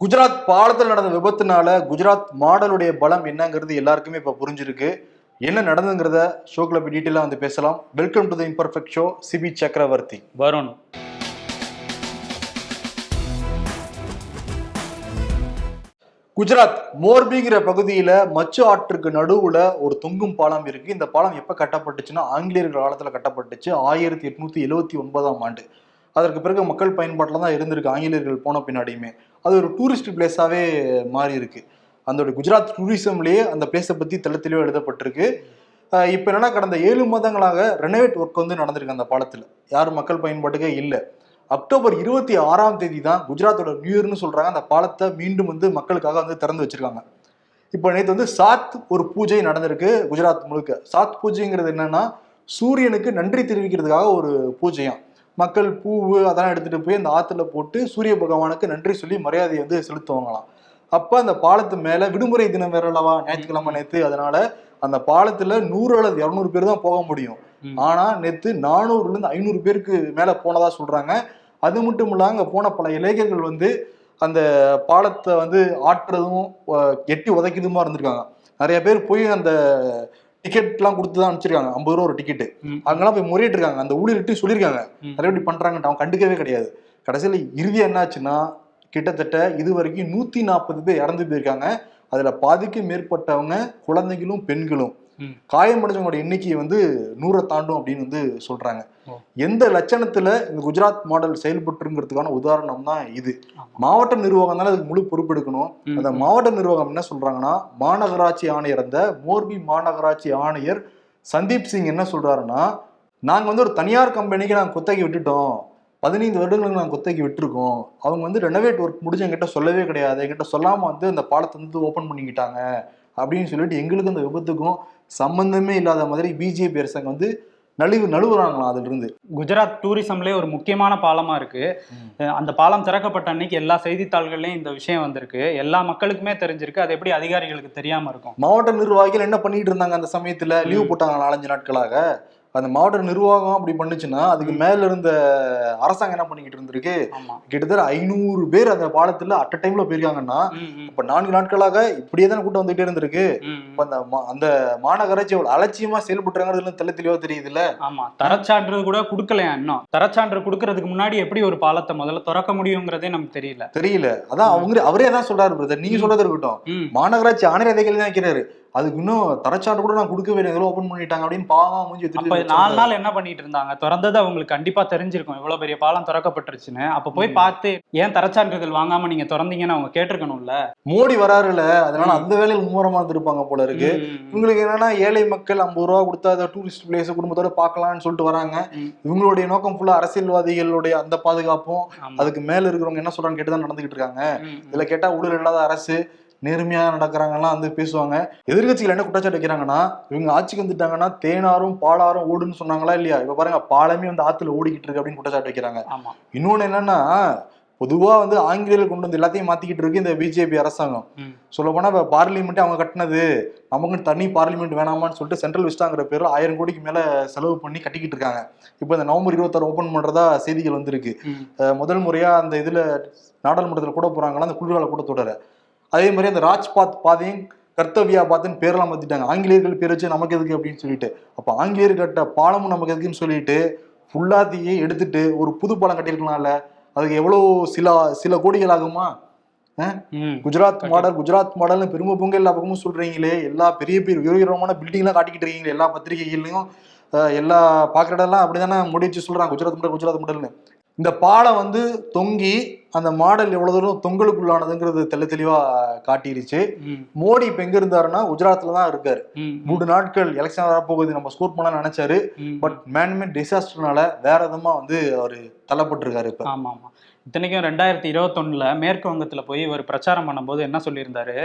குஜராத் பாலத்தில் நடந்த விபத்துனால குஜராத் மாடலுடைய பலம் என்னங்கிறது எல்லாருக்குமே இப்போ புரிஞ்சிருக்கு. என்ன நடந்துங்கிறத ஷோக்கில் போய் டீட்டெயிலாக வந்து பேசலாம். Welcome to the imperfect show Sibi Chakravarthy Varun. Gujarat மோர்பிங்கிற பகுதியில மச்சு ஆற்றுக்கு நடுவுல ஒரு தொங்கும் பாலம் இருக்கு. இந்த பாலம் எப்ப கட்டப்பட்டுச்சுன்னா ஆங்கிலேயர்கள் காலத்துல கட்டப்பட்டுச்சு ஆயிரத்தி எட்நூத்தி எழுவத்தி ஒன்பதாம் ஆண்டு. அதற்கு பிறகு மக்கள் பயன்பாட்டில் தான் இருந்திருக்கு ஆங்கிலேயர்கள் போன பின்னாடியுமே. அது ஒரு டூரிஸ்ட் பிளேஸாகவே மாறி இருக்கு. அந்த குஜராத் டூரிசம்லேயே அந்த பிளேஸை பற்றி தெள்ள தெளிவாக எழுதப்பட்டிருக்கு. இப்போ என்னென்னா என்னன்னா கடந்த ஏழு மாதங்களாக ரெனோவேட் ஒர்க் வந்து நடந்திருக்கு அந்த பாலத்தில். யாரும் மக்கள் பயன்பாட்டுக்கே இல்லை. அக்டோபர் இருபத்தி ஆறாம் தேதி தான் குஜராத்தோட நியூ இயர்னு சொல்கிறாங்க அந்த பாலத்தை மீண்டும் வந்து மக்களுக்காக வந்து திறந்து வச்சிருக்காங்க. இப்போ நேற்று வந்து சாத் ஒரு பூஜை நடந்திருக்கு குஜராத் முழுக்க. சாத் பூஜைங்கிறது என்னன்னா சூரியனுக்கு நன்றி தெரிவிக்கிறதுக்காக ஒரு பூஜையாம். மக்கள் பூவு அதெல்லாம் எடுத்துட்டு போய் அந்த ஆத்துல போட்டு சூரிய பகவானுக்கு நன்றி சொல்லி மரியாதையை வந்து செலுத்துவாங்களாம். அப்ப அந்த பாலத்து மேல விடுமுறை தினம் வேற அல்லவா? ஞாயிற்றுக்கிழமை நேத்து. அதனால அந்த பாலத்துல நூறு அல்லது இருநூறு பேர் தான் போக முடியும். ஆனா நேத்து நானூறுல இருந்து ஐநூறு பேருக்கு மேல போனதா சொல்றாங்க. அது மட்டும் இல்லாம அங்க போன பல இளைஞர்கள் வந்து அந்த பாலத்தை வந்து ஆட்டுறதும் எட்டி உதைக்கிறதுமா இருந்திருக்காங்க. நிறைய பேர் போய் அந்த டிக்கெட்லாம் கொடுத்து தான் அனுப்பிச்சிருக்காங்க ஐம்பது ரூபா ஒரு டிக்கெட்டு. அங்கெல்லாம் போய் முறையிட்டு இருக்காங்க அந்த ஊழியர்கிட்ட சொல்லியிருக்காங்க. நிறைய இப்படி பண்றாங்கன்ட்டு அவன் கண்டுக்கவே கிடையாது கடைசியில் இறுதி என்னாச்சுன்னா கிட்டத்தட்ட இது வரைக்கும் நூத்தி நாற்பது பேர் இறந்து போயிருக்காங்க அதுல பாதிக்கு மேற்பட்டவங்க குழந்தைகளும் பெண்களும். காயமடைஞ்சவங்களோட எண்ணிக்கையை வந்து நூறை தாண்டும் அப்படின்னு வந்து சொல்றாங்க. எந்த லட்சணத்துல இந்த குஜராத் மாடல் செயல்பட்டுங்கிறதுக்கான உதாரணம் தான் இது. மாவட்ட நிர்வாகம் தானே அதுக்கு முழு பொறுப்பெடுக்கணும். அந்த. மாவட்ட நிர்வாகம் என்ன சொல்றாங்கன்னா மாநகராட்சி ஆணையர் அந்த மோர்பி மாநகராட்சி ஆணையர் சந்தீப் சிங் என்ன சொல்றாருன்னா நாங்க வந்து ஒரு தனியார் கம்பெனிக்கு நாங்க குத்தகை விட்டுட்டோம். பதினைந்து வருடங்களுக்கு நாங்கள் குத்தகை விட்டுருக்கோம். அவங்க வந்து ரெனோவேட் ஒர்க் முடிஞ்சு எங்கிட்ட சொல்லவே கிடையாது. எங்கிட்ட சொல்லாம வந்து அந்த பாலத்தை வந்து ஓப்பன் பண்ணிக்கிட்டாங்க. அப்படின்னு சொல்லிட்டு எங்களுக்கு அந்த விபத்துக்கும் சம்பந்தமே இல்லாத மாதிரி பிஜேபி அரசாங்கம் வந்து நழுவு நழுவுறாங்களாம் அதுல இருந்து குஜராத் டூரிசம்லேயே ஒரு முக்கியமான பாலமா இருக்கு. அந்த பாலம் திறக்கப்பட்ட அன்னைக்கு எல்லா செய்தித்தாள்கள்லயும் இந்த விஷயம் வந்திருக்கு. எல்லா மக்களுக்குமே தெரிஞ்சிருக்கு. அது எப்படி அதிகாரிகளுக்கு தெரியாம இருக்கும்? மாவட்ட நிர்வாகிகள் என்ன பண்ணிட்டு இருந்தாங்க அந்த சமயத்துல? லீவ். போட்டாங்க நாலஞ்சு நாட்களாக. அந்த மாவட்ட நிர்வாகம் அப்படி பண்ணுச்சுன்னா அதுக்கு மேல இருந்த அரசாங்கம் என்ன பண்ணிக்கிட்டு இருந்திருக்கு? கிட்டத்தட்ட ஐநூறு பேர் அந்த பாலத்துல அட் டைம்ல போயிருக்காங்கன்னா இப்ப நான்கு நாட்களாக இப்படியே தானே கூட்டம் வந்துட்டே இருந்திருக்கு. இப்ப அந்த அந்த மாநகராட்சி அவ்வளவு அலட்சியமா செயல்பட்டுறாங்கிறது தெள்ள தெளிவா தெரியுதுல்ல? ஆமா. தரச்சான்று கூட கொடுக்கலையா இன்னும்? தரச்சான்று கொடுக்கறதுக்கு முன்னாடி எப்படி ஒரு பாலத்தை முதல்ல திறக்க முடியுங்கிறதே நமக்கு தெரியல. தெரியல. அதான் அவங்க அவரே தான் சொல்றாரு பிரதர் நீங்க. சொல்றது இருக்கட்டும். மாநகராட்சி ஆணையர் அதை கேள்வி தான் வைக்கிறாரு அதுக்கு இன்னும் தரச்சான்று கூட நான் கொடுக்கவே இல்லை ஓபன் பண்ணிட்டாங்க அப்படின்னு பாவமா திருப்பி நாலு நாள் என்ன பண்ணிட்டு இருந்தாங்க திறந்தது அவங்களுக்கு கண்டிப்பா தெரிஞ்சிருக்கும் இவ்வளவு பெரிய பாலம் திறக்கப்பட்டுருச்சுன்னு அப்ப போய். பார்த்து ஏன் தரச்சான்றிதழ் வாங்காம நீங்க திறந்தீங்கன்னு அவங்க கேட்டிருக்கணும்ல மோடி வராருல அதனால. அந்த வேலையில் மும்முரமா இருந்திருப்பாங்க போல இருக்கு இவங்களுக்கு என்னன்னா ஏழை மக்கள் ஐம்பது ரூபா கொடுத்தா அதை டூரிஸ்ட் பிளேஸ் குடும்பத்தோட பார்க்கலாம்னு சொல்லிட்டு வராங்க. இவங்களுடைய நோக்கம் ஃபுல்லா அரசியல்வாதிகளுடைய அந்த பாதுகாப்பும். அதுக்கு மேல இருக்கிறவங்க என்ன சொல்றாங்க கேட்டுதான் நடந்துகிட்டு இருக்காங்க. இதுல கேட்டா ஊழல் இல்லாத அரசு நேர்மையா நடக்கிறாங்கலாம் வந்து பேசுவாங்க. எதிர்க்கட்சிகள் என்ன குற்றச்சாட்டு வைக்கிறாங்கன்னா இவங்க ஆட்சிக்கு வந்துட்டாங்கன்னா தேனாரும் பாலாரும் ஓடுன்னு சொன்னாங்களா இல்லையா? இப்ப பாருங்க பாலமே வந்து ஆத்துல ஓடிக்கிட்டு இருக்கு அப்படின்னு குற்றச்சாட்டு வைக்கிறாங்க. ஆமா. இன்னொன்னு என்னன்னா பொதுவா வந்து ஆங்கிலேயர்கள் கொண்டு வந்து எல்லாத்தையும் மாத்திக்கிட்டு இருக்கு இந்த பிஜேபி அரசாங்கம். சொல்ல போனா இப்ப பார்லிமெண்ட்டே அவங்க கட்டினது. நமக்கு தனி பார்லிமெண்ட் வேணாமான்னு சொல்லிட்டு சென்ட்ரல் விஸ்டாங்கிற பேர்ல ஆயிரம் கோடிக்கு மேல செலவு பண்ணி கட்டிக்கிட்டு இருக்காங்க. இப்போ இந்த நவம்பர் இருபத்தாறு ஓபன் பண்றதா செய்திகள் வந்திருக்கு. முதல் முறையா அந்த இதுல நாடாளுமன்றத்தில் கூட போறாங்களா? அந்த குளிர்கால கூட்டத்தொடர. அதே மாதிரி அந்த ராஜ்பாத் பாதையும் கர்த்தவியா பாத்துன்னு பேரெல்லாம் மாத்திட்டாங்க. ஆங்கிலேயர்கள் பேர் வச்சு நமக்கு எதுக்கு அப்படின்னு சொல்லிட்டு. அப்ப ஆங்கிலேயர் கட்ட பாலமும் நமக்கு எதுக்குன்னு சொல்லிட்டு ஃபுல்லாத்தையே எடுத்துட்டு ஒரு புது பாலம் கட்டியிருக்கலாம்ல. அதுக்கு எவ்வளவு சில சில கோடிகள் ஆகுமா. குஜராத் மாடல் குஜராத் மாடல்னு பெருமை பொங்க எல்லா பக்கமும் சொல்றீங்களே. எல்லா பெரிய பெரிய உயரமான பில்டிங் எல்லாம் காட்டிக்கிட்டு இருக்கீங்களே. எல்லா பத்திரிகைகள்லயும் எல்லா பாக்குற இடம்லாம் அப்படிதானே முடிச்சு சொல்றாங்க. குஜராத் மாடல் குஜராத் மாடல்னு. இந்த பாலம் வந்து தொங்கி அந்த மாடல் எவ்வளவு தூரம் தொங்கலுக்குள்ளானதுங்கிறது தெள்ள தெளிவா காட்டிருச்சு. மோடி இப்ப எங்க இருந்தாருன்னா குஜராத்ல தான் இருக்காரு. மூணு நாட்கள் எலெக்ஷன் வரப்போகுது நம்ம ஸ்கோர் பண்ணலாம் நினைச்சாரு. பட் மேன்மேட் டிசாஸ்டர்னால வேற விதமா வந்து அவர் தள்ளப்பட்டிருக்காரு இப்ப ஆமா ஆமா இத்தனைக்கும் ரெண்டாயிரத்தி இருபத்தொன்னுல மேற்கு வங்கத்துல போய் இவர் பிரச்சாரம் பண்ணும்போது என்ன சொல்லியிருந்தாரு.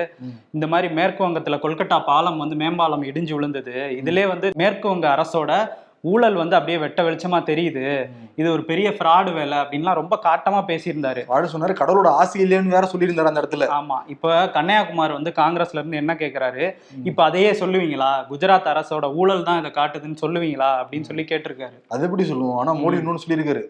இந்த மாதிரி மேற்கு வங்கத்துல கொல்கட்டா பாலம் வந்து மேம்பாலம் இடிஞ்சு விழுந்தது இதுலயே வந்து மேற்கு வங்க அரசோட ஊழல் வந்து அப்படியே வெட்ட வெளிச்சமா தெரியுது. இது ஒரு பெரிய ஃப்ராடு வேலை அப்படின்லாம் ரொம்ப காட்டமா பேசியிருந்தாரு. வாழ சொன்னாரு கடவுளோட ஆசை இல்லைன்னு வேற சொல்லியிருந்தாரு அந்த இடத்துல. ஆமா. இப்ப கன்னியாகுமார் வந்து காங்கிரஸ்ல இருந்து என்ன கேக்குறாரு? ம். இப்ப அதையே சொல்லுவீங்களா? குஜராத் அரசோட ஊழல் தான் இதை காட்டுதுன்னு சொல்லுவீங்களா? அப்படின்னு சொல்லி கேட்டிருக்காரு. அது எப்படி சொல்லுவோம்? ஆனா மோடி. இன்னொன்னு சொல்லியிருக்காரு.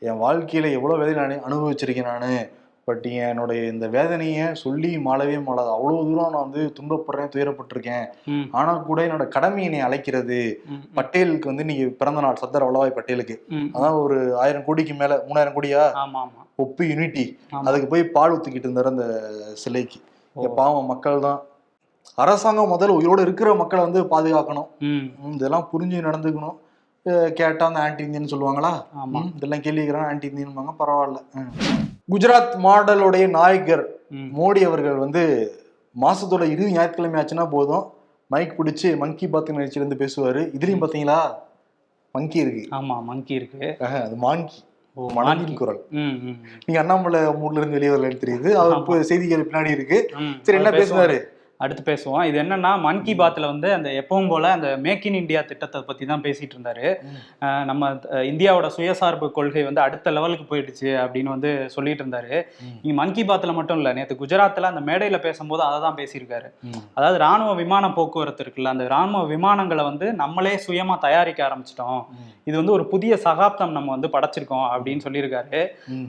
என் வாழ்க்கையில எவ்வளவு வேலை நான் அனுபவிச்சிருக்கேன் நானு. பட் என்னுடைய இந்த வேதனையை சொல்லி மாளவே மாளாது. அவ்வளவு தூரம் நான் வந்து துன்பப்படுறேன் துயரப்பட்டிருக்கேன். ஆனா கூட என்னோட கடமை என்னை அழைக்கிறது. பட்டேலுக்கு வந்து நீங்க பிறந்த நாள் சர்தார் வல்லபாய் பட்டேலுக்கு. அதான் ஒரு ஆயிரம் கோடிக்கு மேல மூணாயிரம் கோடியா? ஒப்பு யூனிட்டி. அதுக்கு போய் பால் ஊத்திக்கிட்டு இருந்தாரு அந்த சிலைக்கு. பாவம் மக்கள் தான். அரசாங்கம் முதல்ல உயிரோட இருக்கிற மக்களை வந்து பாதுகாக்கணும். இதெல்லாம் புரிஞ்சு நடந்துக்கணும். அஹ் கேட்டா அந்த ஆன்டி இந்தியன் சொல்லுவாங்களா? இதெல்லாம் கேள்வி கேட்கறாங்க ஆன்டி இந்தியன் பரவாயில்ல. குஜராத் மாடலுடைய நாயகர். மோடி அவர்கள் வந்து மாசத்தோட இறுதி ஞாயிற்றுக்கிழமை ஆச்சுன்னா போதும். மைக் பிடிச்சி மங்கி பாத்து நிகழ்ச்சியில இருந்து பேசுவாரு. இதுலயும் பாத்தீங்களா? மங்கி இருக்கு. ஆமா மங்கி இருக்கு. அது மாங்கி மனதின் குரல். நீங்க அண்ணாமலை மூட்ல இருந்து வெளியே வரலன்னு தெரியுது. அவர் செய்திகள் பின்னாடி இருக்கு. சரி என்ன. பேசுனாரு அடுத்து பேசுவோம் இது என்னன்னா மன் கி பாத்ல வந்து அந்த எப்பவும் போல அந்த மேக் இன் இந்தியா திட்டத்தை பத்தி தான் பேசிட்டு இருந்தாரு நம்ம இந்தியாவோட சுயசார்பு கொள்கை வந்து அடுத்த லெவலுக்கு போயிடுச்சு அப்படின்னு வந்து சொல்லிட்டு இருந்தாரு ம். நீங்க மன் கி பாத்ல மட்டும் இல்ல நேத்து குஜராத்ல அந்த மேடையில பேசும்போது அதை தான் பேசியிருக்காரு. அதாவது ராணுவ விமான போக்குவரத்து இருக்குல்ல அந்த ராணுவ விமானங்களை வந்து நம்மளே சுயமா தயாரிக்க ஆரம்பிச்சிட்டோம். இது வந்து ஒரு புதிய சகாப்தம் நம்ம வந்து படைச்சிருக்கோம் அப்படின்னு சொல்லியிருக்காரு.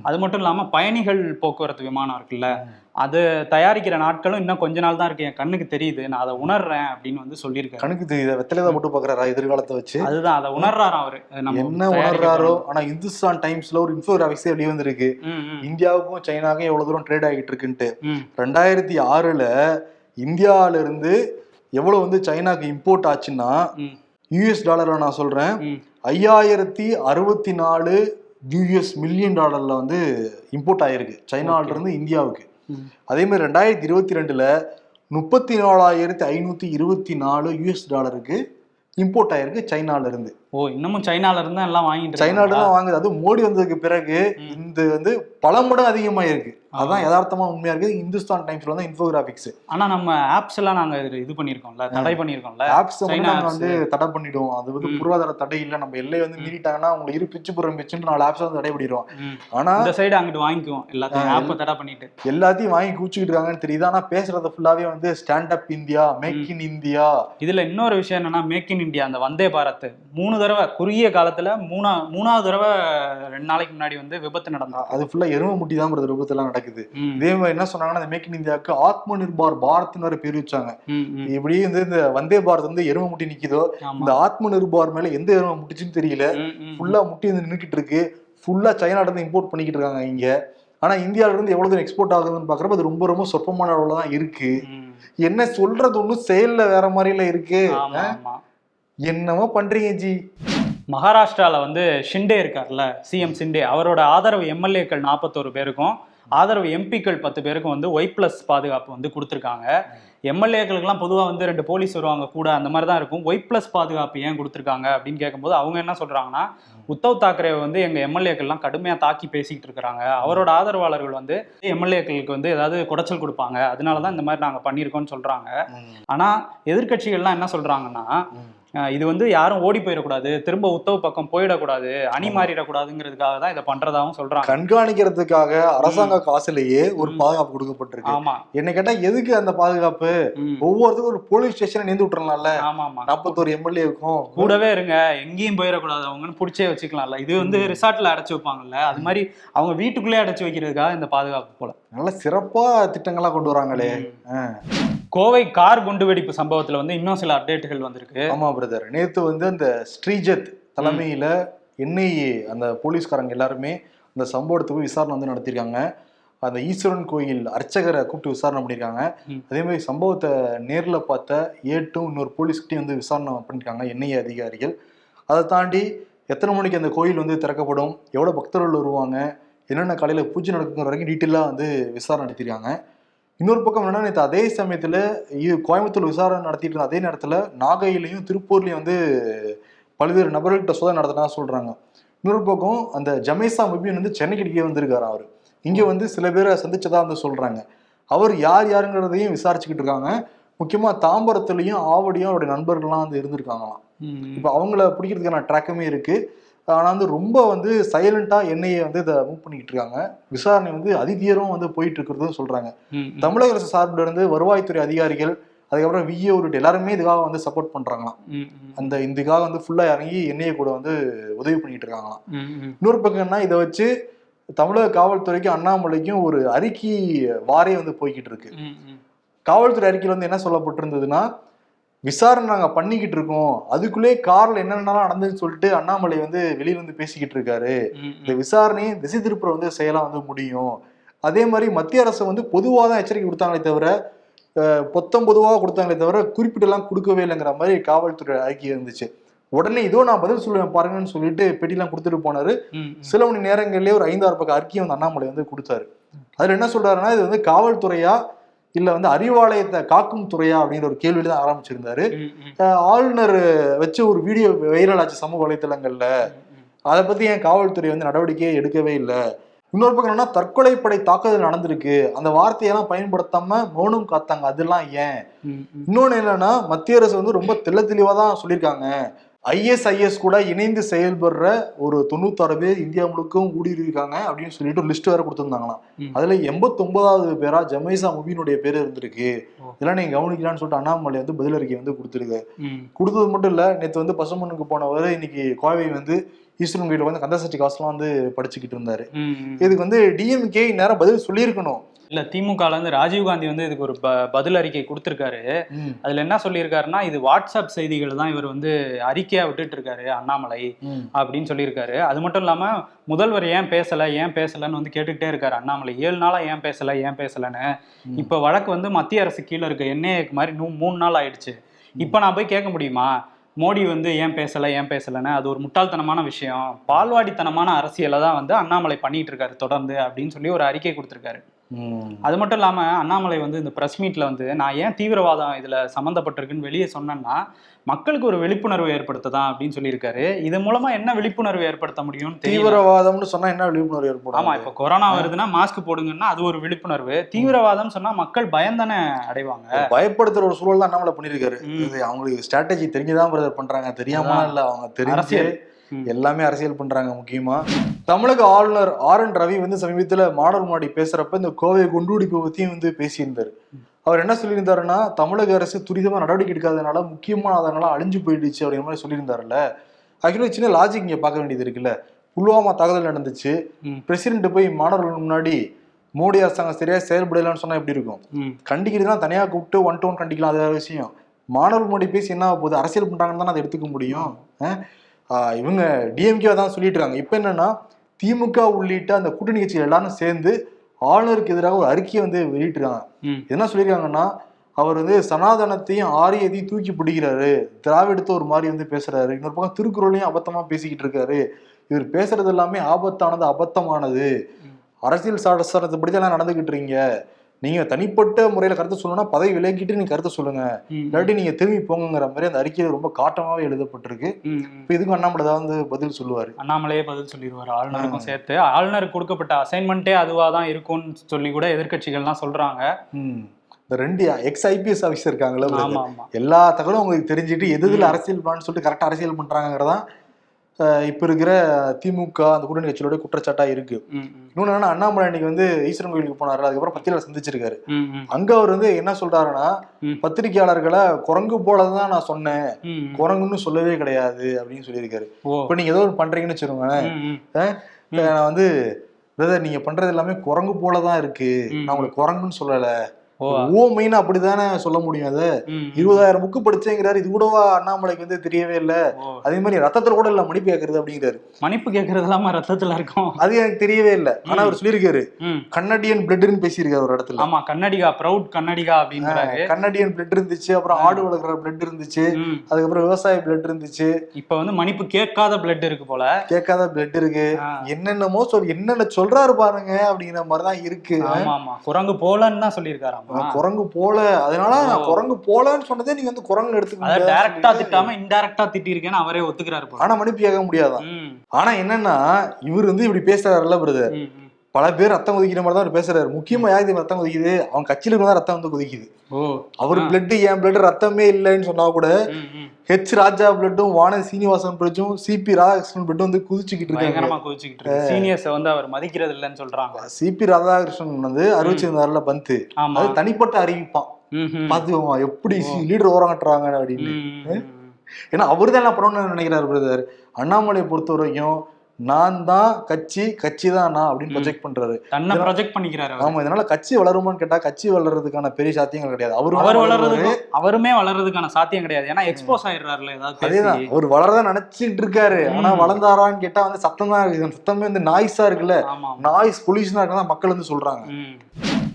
அது மட்டும் இல்லாம பயணிகள் போக்குவரத்து விமானம் இருக்குல்ல. அது தயாரிக்கிற நாட்களும் இன்னும் கொஞ்ச நாள் தான் இருக்கு. என் கண்ணுக்கு தெரியுது. நான் அதை உணர்றேன் அப்படின்னு வந்து சொல்லியிருக்காரு. கணக்கு தெரியுது. வெத்தலைதான் மட்டும் பாக்குறாரா எதிர்காலத்தை வச்சு? அதுதான். அதை உணர்றாராம் அவரு. என்ன உணர்றாரோ. ஆனா இந்துஸ்தான் டைம்ஸ்ல ஒரு இன்ஃபோகிராபிக்ஸே வெளியே வந்திருக்கு. இந்தியாவுக்கும் சைனாவுக்கும் எவ்வளவு தூரம் ட்ரேட் ஆகிட்டு இருக்குன்ட்டு. ரெண்டாயிரத்தி ஆறுல இந்தியால இருந்து எவ்வளவு வந்து சைனாக்கு இம்போர்ட் ஆச்சுன்னா யூஎஸ் டாலர்ல நான் சொல்றேன். ஐயாயிரத்தி அறுபத்தி நாலு யூஎஸ் மில்லியன் டாலர்ல வந்து இம்போர்ட் ஆயிருக்கு. சைனால இருந்து இந்தியாவுக்கு. அதே மாதிரி ரெண்டாயிரத்தி இருபத்தி ரெண்டுல முப்பத்தி நாலாயிரத்தி ஐநூத்தி இருபத்தி நாலு யூஎஸ் டாலருக்கு இம்போர்ட் ஆயிருக்கு சைனால இருந்து ஓ இன்னமும் சைனால இருந்து எல்லாம் வாங்கிட்டு சைனால? தான் வாங்குது அது மோடி வந்ததுக்கு பிறகு. இந்த வந்து பல மடங்கு அதிகமாயிருக்கு அதான் யதார்த்தமா உண்மையா இருக்கு இந்துஸ்தான் டைம்ஸ்ல வந்து இன்ஃபோகிராபிக்ஸ் ஆனா நம்ம ஆப்ஸ் எல்லாம் நாங்க இது- பண்ணிருக்கோம்ல தடை பண்ணிருக்கோம்ல ஆப்ஸ் வந்து China நாங்க apps. வந்து தடை பண்ணிடுவோம். அது வந்து. பொருளாதார தடை இல்ல. நம்ம எல்லை வந்து மீறிட்டாங்கன்னா அவங்க இரு பிச்சு புறம் பிச்சுன்னு நாலு ஆப்ஸ் வந்து தடை பண்ணிடுவோம். ஆனா இந்த சைடு அங்கிட்டு வாங்கிக்குவோம். எல்லாத்தையும் ஆப்பை தடை பண்ணிட்டு. எல்லாத்தையும் வாங்கி கூச்சிக்கிட்டு இருக்காங்கன்னு தெரியுது. ஆனா பேசுறது ஃபுல்லாவே வந்து stand up India make in India இதுல இன்னொரு விஷயம் என்னன்னா மேக் இன் இந்தியா அந்த வந்தே பாரத். மூணு தடவை குறுகிய காலத்துல மூணா மூணாவது தடவை ரெண்டு நாளைக்கு முன்னாடி வந்து விபத்து நடந்தா அது ஃபுல்லா எருமை முட்டி தான் விபத்துலாம் நடக்குது. ம், இதே மாதிரி என்ன சொன்னாங்கன்னா அந்த மேக் இன் இந்தியாவுக்கு ஆத்ம நிர்பார் பாரத்னு வேற பேர் வச்சாங்க. இப்படி வந்து இந்த வந்தே பாரத் வந்து எருமை முட்டி நிக்குதோ. இந்த ஆத்ம நிர்பார் மேல எந்த எருமை முட்டிச்சுன்னு தெரியல. ஃபுல்லா முட்டி வந்து நின்றுக்கிட்டு இருக்கு. ஃபுல்லா சைனால இருந்து இம்போர்ட் பண்ணிக்கிட்டு இருக்காங்க இங்க. ஆனா இந்தியால இருந்து எவ்வளவு தூரம் எக்ஸ்போர்ட் ஆகுதுன்னு பாக்குறப்ப அது ரொம்ப ரொம்ப சொற்பமான அளவுல தான் இருக்கு. என்ன சொல்றது ஒண்ணும் செயல்ல வேற மாதிரில இருக்கு. என்னமோ பண்றீங்க ஜி. மகாராஷ்டிரால வந்து ஷிண்டே இருக்கார்ல சிஎம் ஷிண்டே. அவரோட ஆதரவு எம்எல்ஏக்கள் நாற்பத்தோரு பேருக்கும் ஆதரவு எம்பிக்கள் பத்து பேருக்கும் வந்து ஒய் பிளஸ் பாதுகாப்பு வந்து கொடுத்துருக்காங்க. எம்எல்ஏக்களுக்கெல்லாம் பொதுவாக வந்து ரெண்டு போலீஸ் வருவாங்க கூட அந்த மாதிரி தான் இருக்கும். ஒய் பிளஸ் பாதுகாப்பு ஏன் கொடுத்துருக்காங்க அப்படின்னு கேட்கும்போது அவங்க என்ன சொல்றாங்கன்னா உத்தவ் தாக்கரே வந்து எங்க எம்எல்ஏக்கள்லாம் கடுமையாக தாக்கி பேசிக்கிட்டு இருக்கிறாங்க. அவரோட ஆதரவாளர்கள் வந்து எம்எல்ஏக்களுக்கு வந்து ஏதாவது குடைச்சல் கொடுப்பாங்க. அதனால தான் இந்த மாதிரி நாங்கள் பண்ணியிருக்கோம்னு சொல்றாங்க. ஆனா எதிர்க்கட்சிகள்லாம் என்ன சொல்றாங்கன்னா அஹ் இது வந்து யாரும் ஓடி போயிடக்கூடாது. திரும்ப உத்தவ் பக்கம் போயிடக்கூடாது. அணி மாறிடக்கூடாதுங்கிறதுக்காக தான் இதை பண்றதாவும் சொல்றாங்க. கண்காணிக்கிறதுக்காக அரசாங்க காசுலயே ஒரு. பாதுகாப்பு கொடுக்கப்பட்டிருக்கு. ஆமா. என்ன கேட்டா எதுக்கு அந்த பாதுகாப்பு? ம். ஒவ்வொருத்தருக்கும் ஒரு போலீஸ் ஸ்டேஷனை நேர்ந்து விட்டுறலாம்ல. ஆமா ஆமா நாற்பத்தோரு எம்எல்ஏவுக்கும். கூடவே இருங்க. எங்கேயும் போயிடக்கூடாது. அவங்கன்னு பிடிச்சே வச்சுக்கலாம்ல. இது வந்து ரிசார்ட்ல அடைச்சு வைப்பாங்கல்ல. அது மாதிரி அவங்க வீட்டுக்குள்ளே அடைச்சு வைக்கிறதுக்காக இந்த பாதுகாப்பு போல. நல்ல சிறப்பா திட்டங்களா கொண்டு வராங்களே. கோவை கார் குண்டுவெடிப்பு சம்பவத்துல வந்து இன்னும் சில அப்டேட்டுகள் வந்திருக்கு. ஆமா பிரதர் நேத்து வந்து அந்த ஸ்ரீஜத் தலைமையில என்ஐஏ அந்த போலீஸ்காரங்க எல்லாருமே அந்த சம்பவத்துக்கு போய் விசாரணை வந்து நடத்திருக்காங்க. அந்த ஈஸ்வரன் கோயில் அர்ச்சகரை கூப்பிட்டு விசாரணை பண்ணியிருக்காங்க. அதே மாதிரி சம்பவத்தை நேர்ல பார்த்த ஏட்டும் இன்னொரு போலீஸ்கிட்டையும் வந்து விசாரணை பண்ணியிருக்காங்க என்ஐஏ அதிகாரிகள். அதை தாண்டி எத்தனை மணிக்கு அந்த கோயில் வந்து திறக்கப்படும்? எவ்வளோ பக்தர்கள் வருவாங்க? என்னென்ன காலையில் பூஜை நடக்குங்கிற வரைக்கும் டீட்டெயிலாக வந்து விசாரணை நடத்திருக்காங்க இன்னொரு பக்கம் என்னன்னா நேற்று அதே சமயத்தில் கோயம்புத்தூர் விசாரணை நடத்திட்டு இருந்த அதே நேரத்தில் நாகையிலையும் திருப்பூர்லையும் வந்து பல்வேறு நபர்கள்ட்ட சோதனை நடத்தினா சொல்றாங்க. இன்னொரு பக்கம் அந்த ஜமேசா முபின் வந்து சென்னைக்கு வந்திருக்காரு அவர். இங்க வந்து சில பேரை சந்திச்சதா வந்து சொல்றாங்க. அவர் யார் யாருங்கிறதையும் விசாரிச்சுக்கிட்டு இருக்காங்க. முக்கியமா தாம்பரத்துலயும் ஆவடியும் அவருடைய நண்பர்கள்லாம் வந்து இருந்திருக்காங்களாம். இப்போ அவங்கள பிடிக்கிறதுக்கான ட்ராக்குமே இருக்கு. ஆனா வந்து ரொம்ப வந்து சைலண்டா எண்ணெயை வந்து இதை மூவ் பண்ணிக்கிட்டு இருக்காங்க விசாரணை வந்து அதிதீரம் வந்து போயிட்டு இருக்கிறதும் சொல்றாங்க. தமிழக அரசு சார்பில் இருந்து வருவாய்த்துறை அதிகாரிகள் அதுக்கப்புறம் விஏ உள்ளிட்ட எல்லாருமே இதுக்காக வந்து சப்போர்ட் பண்றாங்களாம். அந்த இதுக்காக வந்து ஃபுல்லா இறங்கி எண்ணெயை கூட வந்து உதவி பண்ணிட்டு இருக்காங்களாம். இன்னொரு பக்கம் என்ன இதை வச்சு தமிழக காவல்துறைக்கும் அண்ணாமலைக்கும் ஒரு அறிக்கை வாரே வந்து போய்கிட்டு இருக்கு. காவல்துறை அறிக்கையில் வந்து என்ன சொல்லப்பட்டிருந்ததுன்னா விசாரணை நாங்க பண்ணிக்கிட்டு இருக்கோம். அதுக்குள்ளே கார்ல என்னென்னலாம் நடந்ததுன்னு சொல்லிட்டு அண்ணாமலை வந்து வெளியில வந்து பேசிக்கிட்டு இருக்காரு. இந்த. விசாரணையை திசை திருப்புற வந்து செயலா வந்து முடியும். அதே மாதிரி மத்திய அரசு வந்து பொதுவாக தான் எச்சரிக்கை கொடுத்தாங்களே தவிர பொத்தம் பொதுவாக கொடுத்தாங்களே தவிர குறிப்பிட்டெல்லாம் கொடுக்கவே இல்லைங்கிற மாதிரி காவல்துறை அறிக்கை இருந்துச்சு. உடனே இதோ நான் பதில் சொல்லுவேன் பாருங்கன்னு சொல்லிட்டு பெட்டிலாம் கொடுத்துட்டு போனாரு. சில மணி நேரங்கள்லயே ஒரு ஐந்தாறு பக்கம் அறிக்கையை வந்து அண்ணாமலை வந்து கொடுத்தாரு. அதுல என்ன சொல்றாருன்னா இது வந்து காவல்துறையா இல்ல வந்து அறிவாலயத்தை காக்கும் துறையா அப்படிங்கிற ஒரு கேள்வியில தான் ஆரம்பிச்சிருந்தாரு. ஆளுநர் வச்சு ஒரு வீடியோ வைரல் ஆச்சு சமூக வலைத்தளங்கள்ல. அதை பத்தி ஏன் காவல்துறை வந்து நடவடிக்கையே எடுக்கவே இல்லை? இன்னொரு பக்கம் என்னன்னா தற்கொலைப்படை தாக்குதல் நடந்திருக்கு. அந்த வார்த்தையெல்லாம் பயன்படுத்தாம மௌனம் காத்தாங்க. அதெல்லாம் ஏன். இன்னொன்னு என்னன்னா மத்திய அரசு வந்து ரொம்ப தெள்ள தெளிவா தான் சொல்லியிருக்காங்க. ஐஎஸ்ஐஎஸ் கூட இணைந்து செயல்படுற ஒரு தொண்ணூத்தாறு பேர் இந்தியா முழுக்கவும் ஊடுருவிருக்காங்க அப்படின்னு சொல்லிட்டு ஒரு லிஸ்ட் வேற கொடுத்துருந்தாங்களாம். அதுல எண்பத்தொன்பதாவது பேரா ஜமைசா முபீனுடைய பேர் இருந்திருக்கு. இதெல்லாம் நீங்க கவனிக்கலாம்னு சொல்லிட்டு அண்ணாமலை வந்து பதில் அறிக்கை வந்து கொடுத்துருக்கு. கொடுத்தது மட்டும் இல்ல நேத்து வந்து பசுமனுக்கு போனவர் இன்னைக்கு கோவை வந்து ஈஸ்வரன் கோயில வந்து கந்தசஷ்டி காசுலாம் வந்து படிச்சுக்கிட்டு இருந்தாரு. இதுக்கு வந்து டிஎம்கே நேரம் பதில் சொல்லியிருக்கணும் இல்ல திமுகல இருந்து ராஜீவ்காந்தி வந்து இதுக்கு ஒரு ப- பதில் அறிக்கை கொடுத்திருக்காரு அதுல என்ன சொல்லியிருக்காருன்னா இது வாட்ஸ்அப் செய்திகள் தான் இவர் வந்து அறிக்கையா விட்டுட்டு இருக்காரு அண்ணாமலை அப்படின்னு சொல்லியிருக்காரு. அது மட்டும் இல்லாம முதல்வர் ஏன் பேசல ஏன் பேசலன்னு வந்து கேட்டுக்கிட்டே இருக்காரு அண்ணாமலை. ஏழு நாளா ஏன் பேசல ஏன் பேசலன்னு. இப்ப வழக்கு வந்து மத்திய அரசு கீழே இருக்க. என்ஐஏக்கு மாதிரி மூணு நாள் ஆயிடுச்சு. இப்ப நான் போய் கேட்க முடியுமா? மோடி வந்து ஏன் பேசல ஏன் பேசலன்னு. அது ஒரு முட்டாள்தனமான விஷயம். பால்வாடித்தனமான அரசியலை தான் வந்து அண்ணாமலை பண்ணிட்டு இருக்காரு தொடர்ந்து அப்படின்னு சொல்லி ஒரு அறிக்கை கொடுத்திருக்காரு. அது மட்டும் இல்லாம அண்ணாமலை வந்து இந்த பிரஸ் மீட்ல வந்து நான் ஏன் தீவிரவாதம் இதுல சம்மந்தப்பட்டிருக்குன்னு வெளியே சொன்னேன்னா மக்களுக்கு ஒரு விழிப்புணர்வு ஏற்படுத்ததான் அப்படின்னு சொல்லியிருக்காரு. இது மூலமா என்ன விழிப்புணர்வு ஏற்படுத்த முடியும்னு தெரியல. தீவிரவாதம்னு சொன்னா என்ன விழிப்புணர்வு ஏற்படும்? ஆமா இப்ப கொரோனா வருதுன்னா மாஸ்க் போடுங்கன்னா அது ஒரு விழிப்புணர்வு. தீவிரவாதம் சொன்னா மக்கள் பயந்தானே அடைவாங்க. பயப்படுத்துற ஒரு சூழல் தான் நம்மள பண்ணிருக்காரு அவங்களுக்கு ஸ்ட்ராட்டஜி தெரிஞ்சுதான் பிரதர் பண்றாங்க தெரியாம. இல்ல அவங்க தெரிஞ்சு. எல்லாமே அரசியல் பண்றாங்க முக்கியமா. தமிழக ஆளுநர் ஆர் என் ரவி வந்து சமீபத்துல மாணவர் முன்னாடி பேசுறப்ப இந்த கோவை குண்டுவெடிப்பு பத்தியும் வந்து பேசியிருந்தாரு. அவர் என்ன சொல்லியிருந்தாருன்னா தமிழக அரசு துரிதமா நடவடிக்கை எடுக்காதனால முக்கியமான அதனால அழிஞ்சு போயிடுச்சு அப்படிங்கிற மாதிரி சொல்லியிருந்தாருல்ல. ஆக்சுவலி சின்ன லாஜிக் இங்க பார்க்க வேண்டியது இருக்குல்ல. புல்வாமா தாக்குதல் நடந்துச்சு. பிரசிடென்ட் போய் மாணவர்கள் முன்னாடி மோடி அரசாங்கம் சரியா செயல்படலைன்னு சொன்னா எப்படி இருக்கும். கண்டிக்கிறதுலாம் தனியா கூப்பிட்டு ஒன் டு ஒன் கண்டிக்கலாம் அது விஷயம். மாணவர் முன்னாடி பேசி என்ன போகுது? அரசியல் பண்றாங்கன்னு தானே அதை எடுத்துக்க முடியும். இவங்க டிஎம்கே தான் சொல்லிட்டு இருக்காங்க இப்போ என்னன்னா திமுக உள்ளிட்ட அந்த கூட்டணி கட்சிகள் எல்லாரும் சேர்ந்து ஆளுநருக்கு எதிராக ஒரு அறிக்கையை வந்து வெளியிட்டிருக்காங்க. என்ன சொல்லியிருக்காங்கன்னா அவர் வந்து சனாதனத்தையும் ஆரியத்தையும் தூக்கி பிடிக்கிறாரு. திராவிடத்தை ஒரு மாதிரி வந்து பேசுறாரு. இன்னொரு பக்கம் திருக்குறளையும் அபத்தமா பேசிக்கிட்டு இருக்காரு. இவர் பேசுறது எல்லாமே ஆபத்தானது அபத்தமானது. அரசியல் சாசனத்தை படிதான் நடந்துகிட்டு இருக்கீங்க. நீங்க தனிப்பட்ட முறையில கருத்து சொல்லணும்னா பதவி விலகிட்டு நீங்க கருத்து சொல்லுங்க. இல்லாட்டி நீங்க திரும்பி போங்கிற மாதிரி அந்த அறிக்கையில ரொம்ப காட்டமாவே எழுதப்பட்டிருக்கு. இப்ப இதுக்கும் அண்ணாமலை தான் வந்து பதில் சொல்லுவாரு? அண்ணாமலையே பதில் சொல்லிடுவார் ஆளுநருக்கும் சேர்த்து. ஆளுநருக்கு கொடுக்கப்பட்ட அசைன்மெண்ட்டே அதுவா தான் இருக்கும்னு சொல்லி கூட எதிர்க்கட்சிகள்லாம் சொல்றாங்க. இந்த ரெண்டு எக்ஸ் ஐபிஎஸ் ஆஃபீஸர் இருக்காங்களா எல்லா தகவலும் உங்களுக்கு தெரிஞ்சுட்டு எது எதுல அரசியல் பண்ணு சொல்லிட்டு கரெக்டா அரசியல் பண்றாங்கிறதான் அஹ், இப்ப இருக்கிற திமுக அந்த கூட்டணி கட்சியோட குற்றச்சாட்டா இருக்கு. இன்னொன்னு என்னன்னா அண்ணாமலை இன்னைக்கு வந்து ஈஸ்வரன் கோயிலுக்கு போனாரு அதுக்கப்புறம் பத்திரிகை சந்திச்சிருக்காரு. அங்க அவர் வந்து என்ன சொல்றாருன்னா. பத்திரிகையாளர்களை குரங்கு போலதான் நான் சொன்னேன். குரங்குன்னு சொல்லவே கிடையாது அப்படின்னு சொல்லியிருக்காரு இப்ப நீங்க ஏதோ ஒன்று பண்றீங்கன்னு. ம். நான் வந்து பிரதர் நீங்க பண்றது எல்லாமே குரங்கு போலதான் இருக்கு. நான் உங்களுக்கு குரங்குன்னு சொல்லல ஓ. ஓமைன்னு அப்படிதானே சொல்ல முடியும் அது. இருபதாயிரம் புக்கு படிச்சேங்கிறாரு இது கூடவா அண்ணாமலைக்கு வந்து தெரியவே இல்ல. அதே மாதிரி ரத்தத்துல கூட இல்ல மன்னிப்பு கேட்கறது அப்படிங்கிறாரு. மன்னிப்பு கேட்கறதெல்லாம் ரத்தத்துல இருக்கும்? அது எனக்கு தெரியவே இல்ல. ஆனா அவர் சொல்லியிருக்காரு. கன்னடியன் பிளட்னு பேசியிருக்காரு ஒரு இடத்துல. ஆமா கன்னடிகா ப்ரௌட் கன்னடிகா அப்படின்றாரு. கன்னடியன் பிளட் இருந்துச்சு அப்புறம் ஆடு வளர்க்குற பிளட் இருந்துச்சு. அதுக்கப்புறம் விவசாய பிளட் இருந்துச்சு. இப்ப வந்து மன்னிப்பு கேட்காத பிளட் இருக்கு போல. கேட்காத பிளட் இருக்கு. என்னென்னமோ சொல் என்னென்ன சொல்றாரு பாருங்க அப்படிங்கிற மாதிரிதான் இருக்கு. ஆமா ஆமா. குரங்கு போலன்னு தான் சொல்லியிருக்காராமா. குரங்கு போல அதனால நான் குரங்கு போலன்னு சொன்னதே நீங்க வந்து குரங்கு எடுத்துக்க டைரக்டா திட்டாம இன்டைரக்டா திட்டிருக்கேன்னு அவரே ஒத்துக்கிறாரு ஆனா மன்னிப்பு கேட்க முடியாதான். ஆனா என்னன்னா இவர் வந்து இப்படி பேசுறாருல்ல பிரதர். பல பேர் ரத்தம் கொதிக்கிற மாதிரி தான் பேசுறாரு. முக்கியமா யாருக்கு ரத்தம் கொதிக்குது? அவன் கட்சியில தான் ரத்தம் வந்து கொதிக்குது. அவர் பிளட் என் பிளட் ரத்தமே இல்லைன்னு சொன்னா கூட. ஹெச் ராஜா பிளட்டும் வான சீனிவாசன் பிளட்டும் சிபி ராதாகிருஷ்ணன் பிளட்டும் வந்து குதிச்சுக்கிட்டு இருக்காங்க. பயங்கரமா கோச்சிக்கிட்டு இருக்கு. சீனியர்ஸை வந்து அவர் மதிக்கிறது இல்லைன்னு சொல்றாங்க. சிபி ராதாகிருஷ்ணன் வந்து அறிவிச்சிருந்தாருல பந்து ஆமா. அது தனிப்பட்ட அறிவிப்பான். பாத்துக்கோங்க எப்படி லீடர் ஓரங்கட்டுறாங்க அப்படின்னு. ஏன்னா அவர் தான் எல்லாம் பண்ணணும்னு நினைக்கிறாரு பிரதர். அண்ணாமலையை பொறுத்த வரைக்கும் நான் தான் கட்சி கட்சி தான் நான் அப்படின்னு. ப்ரொஜெக்ட் பண்றாரு தன்னை ப்ரொஜெக்ட் பண்ணிக்கிறாரு. ஆமா இதனால கட்சி வளருமான்னு கேட்டா கட்சி வளர்றதுக்கான பெரிய சாத்தியங்கள் கிடையாது அவரு அவர் வேணா வளர்றதுக்கு அவருமே வளர்றதுக்கான சாத்தியம் கிடையாது ஏன்னா எக்ஸ்போஸ் ஆயிடுறாருல ஏதாவது அதேதான் அவர் வளரதான் நினைச்சிட்டு இருக்காரு ஆனா. வளர்ந்தாரான்னு கேட்டா வந்து சத்தம் தான் இருக்கு சத்தமே வந்து நாய்ஸா இருக்குல்ல நாய்ஸ் பொல்யூஷனா இருக்கதான் மக்கள் வந்து சொல்றாங்க.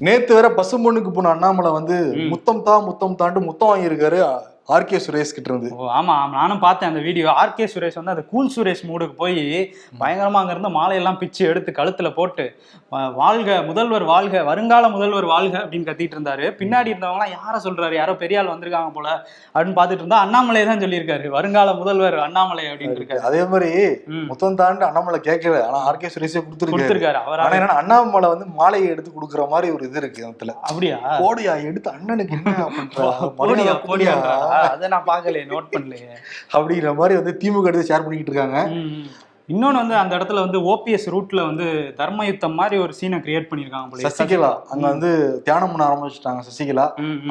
நேத்து வேற பசும்பொண்ணுக்கு போன அண்ணாமலை வந்து. முத்தம் தா முத்தம் தாண்டு முத்தம் வாங்கியிருக்காரு ஆர்கே சுரேஷ் கிட்ட இருந்து. ஓ ஆமா நானும் பார்த்தேன் அந்த வீடியோ ஆர்கே சுரேஷ் வந்து அந்த கூல் சுரேஷ் மூடுக்கு போய் பயங்கரமா அங்க இருந்து மாலையெல்லாம் பிச்சு எடுத்து கழுத்துல போட்டு வாழ்க முதல்வர் வாழ்க வருங்கால முதல்வர் வாழ்க அப்படின்னு கத்திட்டு இருந்தாரு. பின்னாடி இருந்தவங்க யார சொல்றாரு? யாரோ பெரிய ஆள் வந்திருக்காங்க போல அப்படின்னு பார்த்துட்டு இருந்தா அண்ணாமலை தான் சொல்லியிருக்காரு. வருங்கால முதல்வர் அண்ணாமலை அப்படின்னு இருக்காரு. அதே மாதிரி. முத்தம் தாண்டு அண்ணாமலை கேட்கல. ஆனா ஆர்கே சுரேஷே கொடுத்துருக்காரு. அவர் ஆனா அண்ணாமலை வந்து மாலையை எடுத்து கொடுக்குற மாதிரி ஒரு இது இருக்கு அதுல அப்படியா? போடியா எடுத்து அண்ணனுக்கு என்ன போடியா போடியா கொடுயா? அதை நான் பார்க்கலையே நோட் பண்ணலையே அப்படிங்கிற மாதிரி வந்து திமுக எடுத்து ஷேர் பண்ணிக்கிட்டு இருக்காங்க ம். இன்னொன்னு வந்து அந்த இடத்துல வந்து ஓபிஎஸ் ரூட்ல வந்து தர்ம யுத்தம் மாதிரி ஒரு சீனை கிரியேட் இருக்கு. சசிகலா அங்க வந்து தியானம் பண்ண ஆரம்பிச்சிட்டாங்க சசிகலா.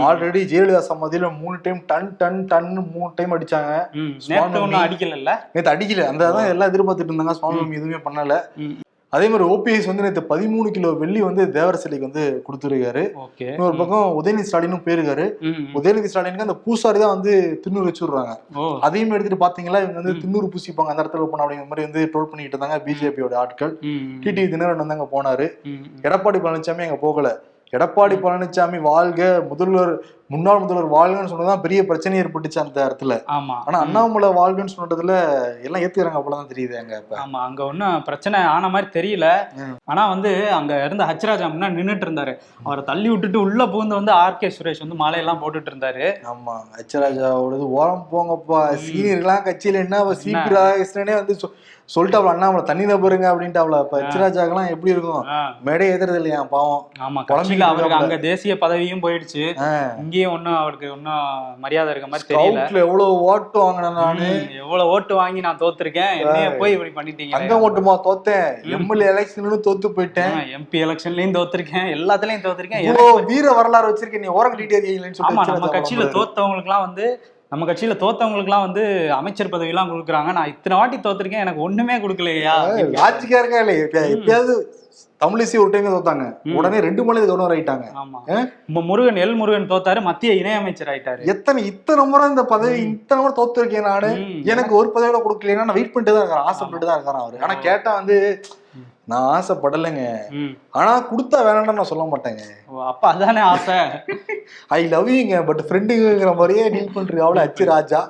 ஆல்ரெடி ஜெயலலிதா சமாதியில மூணு டைம் டன் டன் டன் மூணு டைம் அடிச்சாங்க ம். சுவாமி நேத்து ஒண்ணும் அடிக்கல நேத்து அடிக்கல அந்த தான் எல்லாம் எதிர்பார்த்துட்டு இருந்தாங்க சுவாமி எதுவுமே பண்ணல. அதே மாதிரி ஓபிஎஸ் வந்து நேத்து பதிமூணு கிலோ வெள்ளி வந்து தேவர சிலைக்கு வந்து கொடுத்துருக்காரு. இன்னொரு பக்கம் உதயநிதி ஸ்டாலினும் போயிருக்காரு. உதயநிதி ஸ்டாலினுக்கு அந்த பூசாரி தான் வந்து திண்ணூறு வச்சு விடுறாங்க ஓ. அதையும் எடுத்துட்டு பாத்தீங்களா இவங்க வந்து திண்ணூறு பூசிப்பாங்க. அந்த இடத்துல போன அப்படிங்கிற மாதிரி வந்து ட்ரோல் பண்ணிட்டு இருந்தாங்க பிஜேபியோட ஆட்கள். டிடி தினகரன் வந்து அங்க போனாரு. எடப்பாடி பழனிசாமி அங்க போகல. எடப்பாடி பழனிசாமி வாழ்க முதல்வர் முன்னாள் முதல்வர் வாழ்கன்னு சொன்னதான் பெரிய பிரச்சனை ஏற்பட்டுச்சு அந்த இடத்துல. ஆமா. ஆனா அண்ணாமலை வாழ்கன்னு சொன்னதுல எல்லாம் ஏத்துக்கிறாங்க அப்பதான் தெரியுது அங்க ஆமா அங்க ஒன்றும் பிரச்சனை ஆன மாதிரி தெரியல. ஆனா வந்து அங்க இருந்த ஹச்ராஜா முன்னாடி நின்னுட்டு இருந்தாரு. அவரை தள்ளி விட்டுட்டு உள்ள பூந்து வந்து ஆர்கே சுரேஷ் வந்து மாலையெல்லாம் போட்டுட்டு இருந்தாரு. ஆமா அச்சராஜாவோடது ஓரம் போங்கப்பா. சீனியர்லாம் கட்சியில என்ன சிபி ராதாகிருஷ்ணனே வந்து சொ- சொல்லிட்டாப்ல அண்ணாமலை தண்ணி தப்புருங்க அப்படின்ட்டாப்ல. இப்ப அச்சராஜாக்கெல்லாம் எப்படி இருக்கும்? மேடை ஏத்துறது இல்லையா பாவம். ஆமா கட்சியில அவருக்கு. அங்க தேசிய பதவியும் போயிடுச்சு. ஆ. இங்கேயும் ஒன்றும் அவருக்கு ஒன்றும் மரியாதை இருக்க மாதிரி தெரியல. எவ்வளவு ஓட்டு வாங்கினேன் நானு? ம், எவ்வளவு ஓட்டு வாங்கி நான் தோத்துருக்கேன். என்னைய போய் இப்படி பண்ணிட்டீங்க அங்க மட்டுமா தோத்தேன்? எம்எல்ஏ எலெக்ஷன்ல தோத்து போயிட்டேன். எம்பி எலெக்ஷன்லயும் தோத்துருக்கேன். எல்லாத்துலயும் தோத்துருக்கேன். வீர வரலாறு வச்சிருக்கேன் நீ ஓரம் கட்டிட்டே இருக்கீங்களேன்னு சொல்லி நம்ம கட்சியில புலம்புறாரு. தோத்தவங்களுக்குலாம் வந்து நம்ம கட்சியில தோத்தவங்களுக்குலாம் வந்து அமைச்சர் பதவி எல்லாம் கொடுக்குறாங்க. நான் இத்தனை வாட்டி தோத்துருக்கேன். எனக்கு ஒண்ணுமே கொடுக்கலையா? இருக்கா இல்லையா எப்ப- எப்பயாவது தமிழிசை ஒரு டைம் தோத்தாங்க. உடனே ரெண்டு மணி கவர்னர் ஆயிட்டாங்க. ஆமா. முருகன் எல் முருகன் தோத்தாரு. மத்திய இணையமைச்சர் ஆயிட்டாரு. எத்தனை இத்தனை முறை இந்த பதவி இத்தனை முறை தோத்து இருக்கேன் நானு. எனக்கு ஒரு பதவி கூட கொடுக்கலன்னா நான் வெயிட் பண்ணிட்டு தான் இருக்கிறேன். ஆசைப்பட்டு தான் இருக்கிறேன் அவரு. ஆனா கேட்டா வந்து நான் ஆசைப்படலைங்க. ஆனா கொடுத்தா வேணாம்னு நான் சொல்ல மாட்டேங்க. அப்ப அதானே ஆசை? ஐ லவ் யூங்க பட் ஃப்ரெண்டுங்கிற மாதிரியே டீல் பண்றீங்க அவ்வளவு அச்சு ராஜா.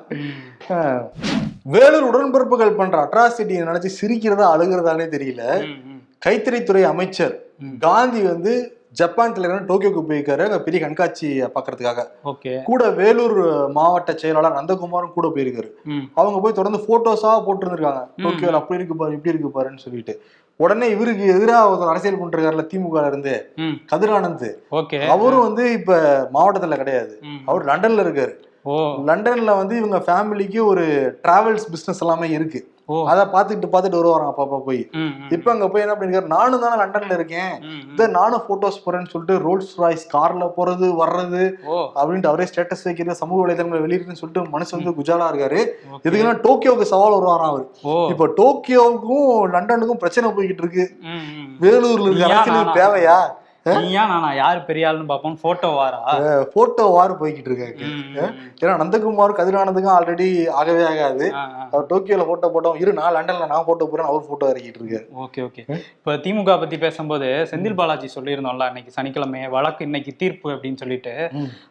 வேலூர் உடன்பிறப்புகள் பண்ற அட்ராசிட்டியை நினைச்சு சிரிக்கிறதா அழுகிறதானே தெரியல. கைத்தறித்துறை அமைச்சர். காந்தி வந்து ஜப்பான் தலைவர் டோக்கியோக்கு போயிருக்காரு அங்க பெரிய கண்காட்சி பாக்குறதுக்காக. கூட வேலூர் மாவட்ட செயலாளர் நந்தகுமாரும் கூட போயிருக்காரு. அவங்க போய் தொடர்ந்து போட்டோஸா போட்டு இருந்திருக்காங்க டோக்கியோல அப்படி இருக்கு பாரு இப்படி இருக்கு பாருன்னு சொல்லிட்டு. உடனே இவருக்கு எதிராக ஒருத்தர் அரசியல் பண்ணிருக்காருல திமுக இருந்து. கதிரானந்த். அவரும் வந்து இப்ப மாவட்டத்துல கிடையாது. அவர் லண்டன்ல இருக்காரு. லண்டன்ல வந்து இவங்க ஃபேமிலிக்கு ஒரு டிராவல்ஸ் பிசினஸ் எல்லாமே இருக்கு. அதை பார்த்துட்டு பார்த்துட்டு வருவாராம் அப்பப்ப போய். இப்ப அங்க போய் என்ன பண்ணிருக்காரு? நானும் தானே லண்டன்ல இருக்கேன். இதை நானும் போட்டோஸ் போறேன்னு சொல்லிட்டு ரோல்ஸ் ராய்ஸ் கார்ல போறது வர்றது அப்படின்ட்டு அவரே ஸ்டேட்டஸ் வைக்கிறது சமூக வலைதளங்களை வெளியிடுன்னு சொல்லிட்டு மனசு வந்து குஜாலா இருக்காரு. இதுக்குன்னா டோக்கியோவுக்கு சவால் வருவாராம் அவர். இப்ப டோக்கியோவுக்கும் லண்டனுக்கும் பிரச்சனை போய்கிட்டு இருக்கு. வேலூர்ல இருக்க நானா? தேவையா? நீயா நானா? யாரு பெரிய ஆளுன்னு பாப்போம் போட்டோ வாரா? போட்டோ வார் போய்கிட்டு இருக்காங்க. ஏன்னா நந்தகுமார் கதிரானந்துக்கும் ஆல்ரெடி ஆகவே ஆகாது. அவர் டோக்கியோல போட்டோ போட்டோம். இரு நான் லண்டன்ல நான் போட்டோ போறேன் அவர் போட்டோ இறக்கிட்டு இருக்காரு. Okay okay. இப்ப திமுக பத்தி பேசும்போது செந்தில் பாலாஜி சொல்லியிருந்தோம்ல இன்னைக்கு சனிக்கிழமை வழக்கு இன்னைக்கு தீர்ப்பு அப்படின்னு சொல்லிட்டு.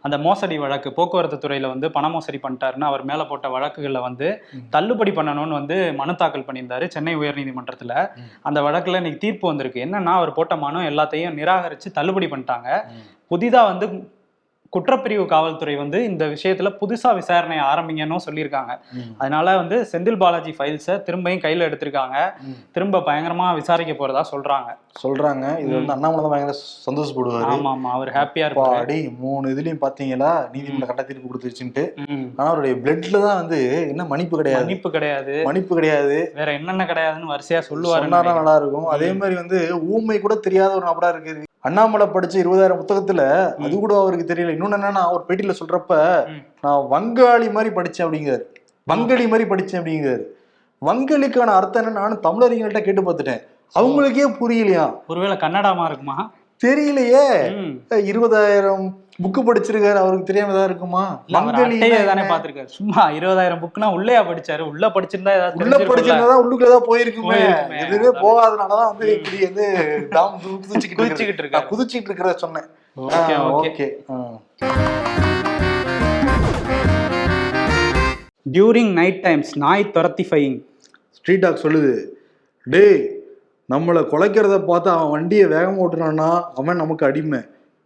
அந்த மோசடி வழக்கு போக்குவரத்து துறையில வந்து பண மோசடி பண்ணிட்டாருன்னு அவர் மேல போட்ட வழக்குகள்ல வந்து. தள்ளுபடி பண்ணணும்னு வந்து மனு தாக்கல் பண்ணியிருந்தாரு சென்னை உயர்நீதிமன்றத்துல. அந்த வழக்குல இன்னைக்கு தீர்ப்பு வந்திருக்கு. என்னன்னா அவர் போட்ட மனு எல்லாத்தையும் நிராகரிச்சு தள்ளுபடி பண்ணிட்டாங்க. ம். புதிதா வந்து குற்றப்பிரிவு காவல்துறை வந்து இந்த விஷயத்துல புதுசா விசாரணை ஆரம்பிங்கன்னு சொல்லியிருக்காங்க. அதனால வந்து செந்தில் பாலாஜி ஃபைல்ஸை திரும்பியும் கையில எடுத்திருக்காங்க. திரும்ப பயங்கரமா விசாரிக்க போறதா சொல்றாங்க. சொல்றாங்க. இது வந்து அண்ணாமலை தான் பயங்கர சந்தோஷப்படுவாரு. ஆமா ஆமா. அவர் ஹாப்பியா இருப்பாரு. அடி மூணு இதுலயும் பாத்தீங்களா? நீதிமன்ற கட்ட தீர்ப்பு கொடுத்துருச்சுன்ட்டு. ம். ஆனா அவருடைய பிளட்ல தான் வந்து என்ன மன்னிப்பு கிடையாது. மன்னிப்பு கிடையாது. மன்னிப்பு கிடையாது. வேற என்னென்ன கிடையாதுன்னு வரிசையா சொல்லுவாரு நல்லா இருக்கும் அதே மாதிரி வந்து ஊமை கூட தெரியாத ஒரு நபரா இருக்கு. அண்ணாமலை படிச்ச இருபதாயிரம் புத்தகத்துல அது கூட அவருக்கு தெரியல. இன்னொன்னு என்னன்னா ஒரு பேட்டியில சொல்றப்ப. நான் வங்காளி மாதிரி படிச்சேன் அப்படிங்கிறாரு. வங்காளி மாதிரி படிச்சேன் அப்படிங்கிறாரு. வங்கலிக்கான அர்த்தம் என்ன நானும் தமிழறிஞர்கள்ட்ட கேட்டு பார்த்துட்டேன். அவங்களுக்கே புரியலையா? ஒருவேளை கன்னடாமா இருக்குமா தெரியலையே. இருபதாயிரம் புக்கு படிச்சிருக்காரு அவருக்கு தெரியாம தான் இருக்குமா? தானே பாத்துருக்காரு சும்மா இருபதாயிரம் புக்னா உள்ளேயா படிச்சாரு? உள்ள படிச்சிருந்தா ஏதாவது உள்ள. படிச்சிருந்தா உள்ளுக்குள்ளதான் போயிருக்குமே. போயிருக்குமே. எதுவுமே போகாதனாலதான் வந்து இப்படி வந்து தாம் குதிச்சுக்கிட்டு குதிச்சுக்கிட்டு இருக்கு. குதிச்சுக்கிட்டு இருக்கிறத சொன்னேன். ஓகே. டியூரிங் நைட் டைம்ஸ் நாய் துரத்தி ஃபைங் ஸ்ட்ரீட் டாக் சொல்லுது டேய் நம்மளை குலைக்கிறத பார்த்து அவன் வண்டியை வேகமா ஓட்டுறான்னா அவன் நமக்கு அடிமை.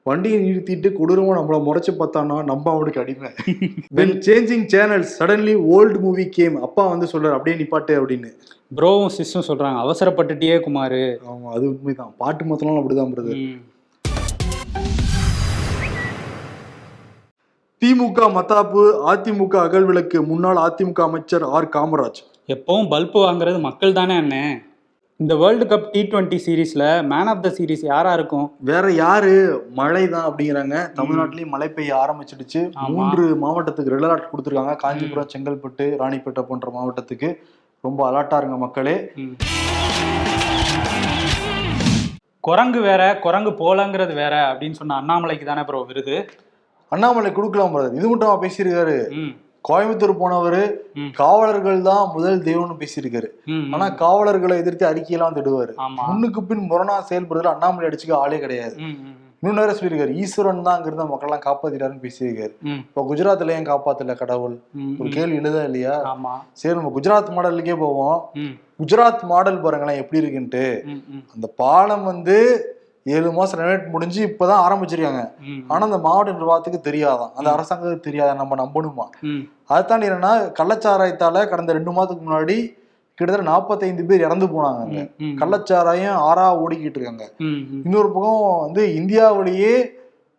வண்டியை நிறுத்திட்டு கொடூரமா நம்மள முறைச்சு பார்த்தானா நம்ம அவனுக்கு அடிமை. When changing channels suddenly old movie came அப்பா வந்து சொல்றாரு அப்படியே நிப்பாட்டு அப்படின்னு. ப்ரோவும் சிஸ்டும் சொல்றாங்க அவசரப்பட்டுட்டியே குமாரு. ஆமா அது உண்மைதான். பாட்டு மொத்தம் அப்படிதான் பிரதர் ம். திமுக மத்தாப்பு அதிமுக அகல்விளக்கு முன்னாள் அதிமுக அமைச்சர் ஆர். காமராஜ். எப்பவும் பல்பு வாங்குறது மக்கள் தானே அண்ணே. இந்த வேர்ல்டு கப் டி டுவெண்ட்டி சீரீஸ்ல மேன் ஆஃப் த சீரீஸ் யாரா இருக்கும்? வேற யாரு? மழை தான் அப்படிங்கிறாங்க தமிழ்நாட்டிலயும் மழை பெய்ய ஆரம்பிச்சிடுச்சு. மூன்று மாவட்டத்துக்கு ரெட் அலர்ட் கொடுத்துருக்காங்க. காஞ்சிபுரம் செங்கல்பட்டு ராணிப்பேட்டை போன்ற மாவட்டத்துக்கு. ரொம்ப அலர்ட்டா இருங்க மக்களே. குரங்கு வேற குரங்கு போலங்கிறது வேற அப்படின்னு சொன்ன அண்ணாமலைக்கு தானே ப்ரோ விருது? அண்ணாமலை கொடுக்கலாம் பிரதர் இது மட்டும் பேசியிருக்காரு. கோயம்புத்தூர் போனவரு. காவலர்கள் தான் முதல் தெய்வம்னு பேசியிருக்காரு. ஆனா காவலர்களை எதிர்த்து அறிக்கையெல்லாம் திடுவாரு. முன்னுக்கு பின் முரணா செயல்படுறதுல அண்ணாமலை அடிச்சுக்க ஆளே கிடையாது. இன்னும் நேரம் சொல்லியிருக்காரு ஈஸ்வரன் தான் அங்கிருந்த மக்கள்லாம் காப்பாத்திட்டாருன்னு பேசியிருக்காரு. இப்போ குஜராத்ல ஏன் காப்பாத்தல கடவுள்? ஒரு. கேள்வி எழுதா இல்லையா? சரி நம்ம குஜராத் மாடலுக்கே போவோம். குஜராத் மாடல் பாருங்களேன் எப்படி இருக்குன்ட்டு. அந்த பாலம் வந்து ஏழு மாசம் ரெனோவேட் முடிஞ்சு இப்பதான் ஆரம்பிச்சிருக்காங்க. ஆனா அந்த மாவட்ட நிர்வாகத்துக்கு தெரியாதான். அந்த அரசாங்கத்துக்கு தெரியாதான் நம்ம நம்பணுமா? ம். அதை தாண்டி என்னன்னா கள்ளச்சாராயத்தால கடந்த ரெண்டு மாதத்துக்கு முன்னாடி கிட்டத்தட்ட நாற்பத்தைந்து பேர் இறந்து போனாங்க அங்க. கள்ளச்சாராயம் ஆறா ஓடிக்கிட்டு இருக்காங்க. இன்னொரு பக்கம் வந்து இந்தியாவிலேயே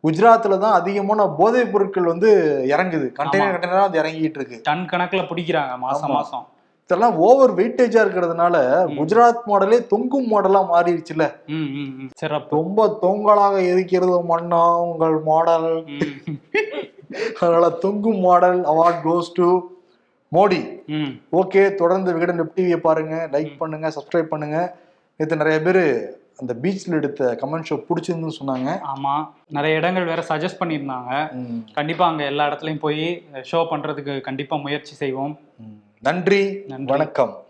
குஜராத்ல தான் அதிகமான போதைப் பொருட்கள் வந்து இறங்குது. கண்டெய்னர் கண்டெய்னரா வந்து இறங்கிட்டு இருக்கு. டன் கணக்குல பிடிக்கிறாங்க மாசம். மாசம். இதெல்லாம் ஓவர் வெயிட்டேஜா இருக்கிறதுனால குஜராத் மாடலே தொங்கும் மாடலா மாறிடுச்சுல. சிறப்பு ரொம்ப தொங்கலாக இருக்கிறது மண்ணா உங்கள் மாடல். அதனால தொங்கும் model award goes to Modi. ம். ஓகே தொடர்ந்து விகடன் வெப் டிவியை பாருங்க லைக் பண்ணுங்க சப்ஸ்கிரைப் பண்ணுங்க. நேற்று நிறைய பேர் அந்த பீச்ல எடுத்த கமெண்ட் ஷோ பிடிச்சிருந்துன்னு சொன்னாங்க. ஆமா. நிறைய இடங்கள் வேற சஜஸ்ட் பண்ணியிருந்தாங்க. ம், கண்டிப்பா அங்க எல்லா இடத்துலயும் போய் ஷோ பண்றதுக்கு கண்டிப்பா முயற்சி செய்வோம். நன்றி. வணக்கம்